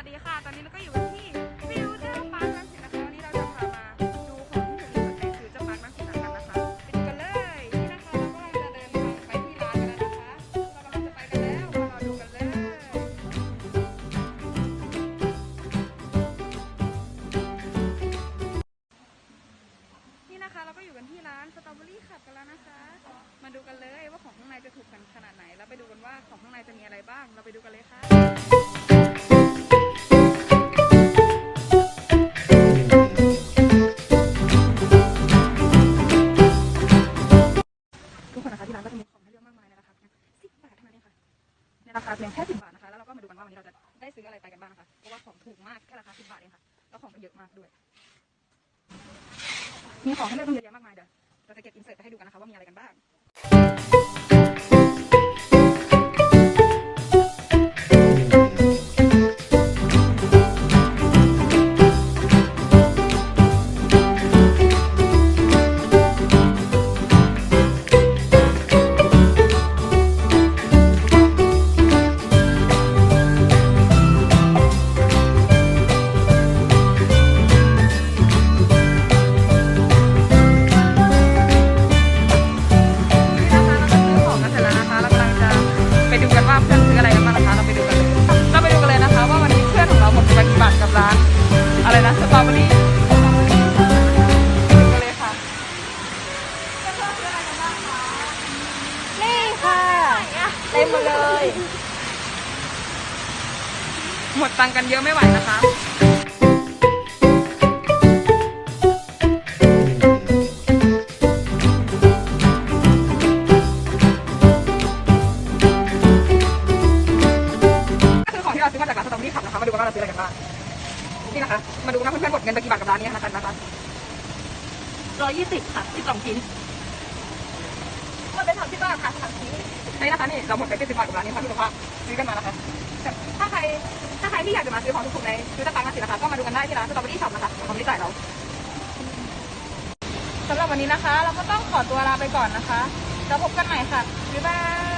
วัสดีค่ะ ตอนนี้เราก็อยู่กันที่ฟิวเจอร์พาร์ครังสิตนะคะวันนี้เราจะพามาดูของที่อยู่ในฟิวเจอร์พาร์ครังสิตกันนะคะไปดูกันเลยนี่นะคะเรากำลังจะเดินทางไปที่ร้านกันแล้วนะคะ เรากำลังจะไปกันแล้วมารอดูกันเลยนี่นะคะเราก็อยู่กันที่ร้านสตรอเบอรี่ขับกันแล้วนะคะ มาดูกันเลยว่าของข้างในจะถูกกันขนาดไหน แล้วไปดูกันว่าของข้างในจะมีอะไรบ้าง เราไปดูกันเลยค่ะ ราคาเพียงแค่สิบบาทนะคะแล้วเราก็มาดูกันว่าวันนี้เราจะได้ซื้ออะไรไปกันบ้างนะคะเพราะว่าของถูกมากแค่ราคาสิบบาทเองค่ะแล้วของก็เยอะมากด้วย มีของให้เลือกตั้งเยอะแยะมากมายเดี๋ยวเราจะเก็บอินเสิร์ตไปให้ดูกันนะคะว่ามีอะไรกันบ้าง อะไรนะสตรอเบอรี่ไปดูกันเลยค่ะ นี่ค่ะเต็มมาเลย หมดตังค์กันเยอะไม่ไหวนะคะก็คือของที่เราซื้อมาจากร้านสตรอเบอรี่ขับนะคะ มาดูกันว่าเราซื้ออะไรกันบ้าง นี่นะคะ มาดูนะเพื่อนๆหมดเงินไปกี่บาทกับร้านนี้นะคะนะคะร้อยยี่สิบค่ะสิบสองชิ้นมันเป็นสามสิบบาทค่ะสามชิ้นนี่นะคะนี่เราหมดไป70บาทกับร้านนี้ค่ะที่บอกว่าซื้อกันมานะคะแต่ถ้าใครถ้าใครที่อยากจะมาซื้อของถูกๆในซื้อตะปังกันสินะคะก็มาดูกันได้ที่ร้านสตรอเบอรี่ช็อปนะคะของที่จ่ายเราสำหรับวันนี้นะคะ เราก็ต้องขอตัวลาไปก่อนนะคะ แล้วพบกันใหม่ค่ะบ๊ายบาย